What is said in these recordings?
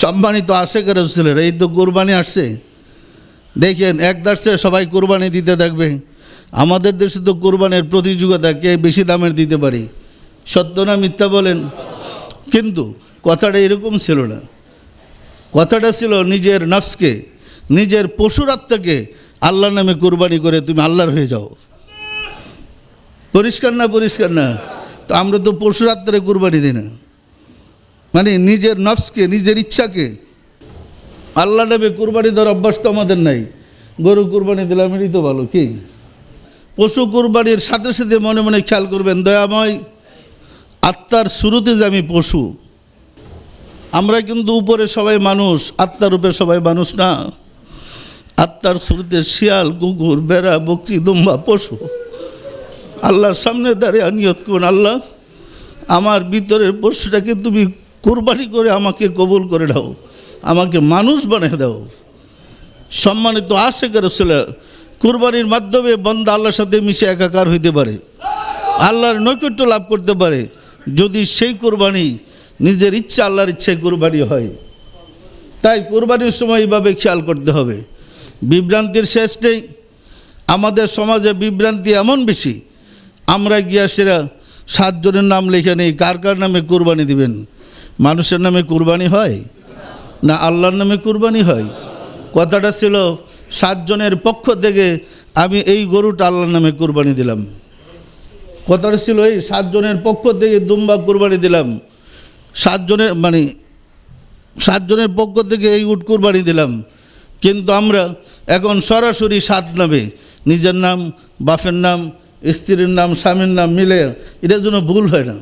সম্মানিত আশেখ রসুলের এই তো কোরবানি আসছে। দেখেন, এক দাসে সবাই কোরবানি দিতে থাকবে। আমাদের দেশে তো কোরবানির প্রতিযোগিতা কে বেশি দামের দিতে পারি? সত্য না মিথ্যা বলেন? কিন্তু কথাটা এরকম ছিল না। কথাটা ছিল নিজের নফসকে, নিজের পশুর আত্মাকে আল্লাহর নামে কোরবানি করে তুমি আল্লাহর হয়ে যাও। পরিষ্কার না পরিষ্কার না? তো আমরা তো পশুর আত্মারে কোরবানি দিই না। মানে নিজের নফসকে, নিজের ইচ্ছাকে। আল্লাহ নেবে কুরবানি দেওয়ার অভ্যাস তো আমাদের নাই। গরু কুরবানি দিলাম এটাই তো ভালো, কি? পশু কুরবানির সাথে সাথে মনে মনে খেয়াল করবেন, দয়াময় আত্মার শুরুতে যে আমি পশু, আমরা কিন্তু উপরে সবাই মানুষ, আত্মার রূপে সবাই মানুষ না। আত্মার শুরুতে শিয়াল, কুকুর বেড়া বকচি দুম্বা, পশু। আল্লাহর সামনে দাঁড়িয়ে নিয়ত করুন, আল্লাহ, আমার ভিতরের পশুটাকে তুমি কোরবানি করে আমাকে কবুল করে দাও আমাকে মানুষ বানিয়ে দাও। সম্মানিত আশেখ রসুল কুরবানির মাধ্যমে বন্দা আল্লাহর সাথে মিশে একাকার হইতে পারে, আল্লাহর নৈকট্য লাভ করতে পারে, যদি সেই কোরবানি নিজের ইচ্ছা, আল্লাহর ইচ্ছায় কোরবানি হয়। তাই কোরবানির সময় এইভাবে খেয়াল করতে হবে। বিভ্রান্তির শেষ নেই। আমাদের সমাজে বিভ্রান্তি এমন বেশি, আমরা গিয়া সেরা সাতজনের নাম লেখে নেই, কার কার নামে কোরবানি দিবেন? মানুষের নামে কুরবানি হয় না আল্লাহর নামে কুরবানি হয়? কথাটা ছিল, সাতজনের পক্ষ থেকে আমি এই গরুটা আল্লাহর নামে কুরবানি দিলাম। কথাটা ছিল এই, সাতজনের পক্ষ থেকে দুম্বা কুরবানি দিলাম। সাতজনের মানে সাতজনের পক্ষ থেকে এই উট কুরবানি দিলাম। কিন্তু আমরা এখন সরাসরি সাত নামে, নিজের নাম, বাপের নাম, স্ত্রীর নাম, স্বামীর নাম মিলে, এটার জন্য ভুল হয় না।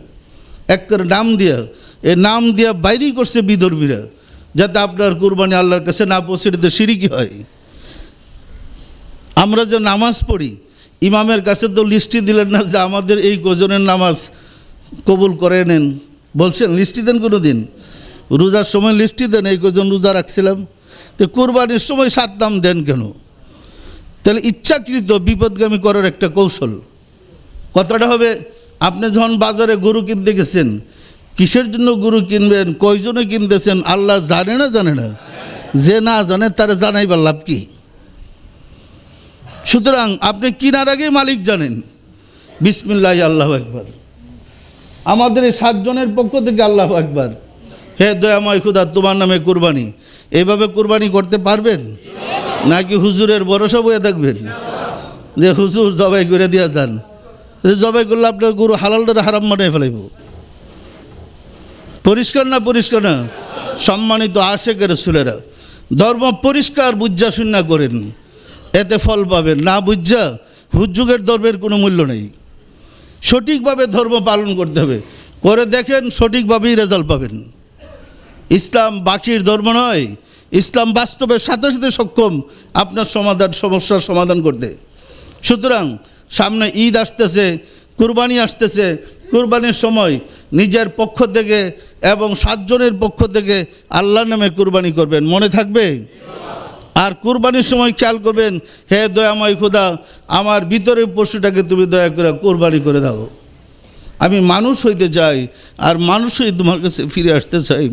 এক নাম দিয়া এ নাম দিয়া বাইরেই করছে বিধর্মীরা, যাতে আপনার কুরবানি আল্লাহর কাছে না পৌঁছে এটাতে সিরিকি হয়। আমরা যে নামাজ পড়ি, ইমামের কাছে তো লিস্টি দিলেন না যে আমাদের এই গজনের নামাজ কবুল করে নেন। বলছেন, লিস্টি দেন কোনো দিন রোজার সময় লিস্টি দেন, এই কজন রোজা রাখছিলাম। তো কোরবানির সময় সাত নাম দেন কেন? তাহলে ইচ্ছাকৃত, বিপদগামী করার একটা কৌশল। কথাটা হবে, আপনি যখন বাজারে গরু কিনতে গেছেন কিসের জন্য গরু কিনবেন? কয়জনে কিনতেছেন? আল্লাহ জানে না জানে না? যে না জানে, তারা জানাইবার লাভ কি? সুতরাং আপনি কিনার আগেই মালিক জানেন। বিসমিল্লাহ, আল্লাহ একবার আমাদের এই সাতজনের পক্ষ থেকে আল্লাহ একবার হে দয়াময় খুদা, তোমার নামে কুরবানি। এইভাবে কুরবানি করতে পারবেন? নাকি হুজুরের ভরসা বয়ে থাকবেন? যে হুজুর জবাই করে দিয়া যান। জবাই করলে আপনার গরু হালালটা হারাম মানে ফেলাইব। পরিষ্কার না পরিষ্কার না? সম্মানিত আশেকের সুলেরা ধর্ম পরিষ্কার বুঝা শূন্য করেন। এতে ফল পাবেন। না বুঝা হুজ্জুগের ধর্মের কোনো মূল্য নেই। সঠিকভাবে ধর্ম পালন করতে হবে। করে দেখেন সঠিকভাবেই রেজাল্ট পাবেন। ইসলাম বাকির ধর্ম নয়। ইসলাম বাস্তবের সাথে সাথে সক্ষম আপনার সমাধান, সমস্যার সমাধান করতে। সুতরাং সামনে ঈদ আসতেছে, কুরবানি আসতেছে কুরবানির সময় নিজের পক্ষ থেকে এবং সাতজনের পক্ষ থেকে আল্লাহর নামে কুরবানি করবেন। মনে থাকবে? আর কুরবানির সময় খেয়াল করবেন, হে দয়াময় খুদা, আমার ভিতরে পশুটাকে তুমি দয়া করে কোরবানি করে দাও। আমি মানুষ হইতে চাই, আর মানুষই তোমার কাছে ফিরে আসতে চাই।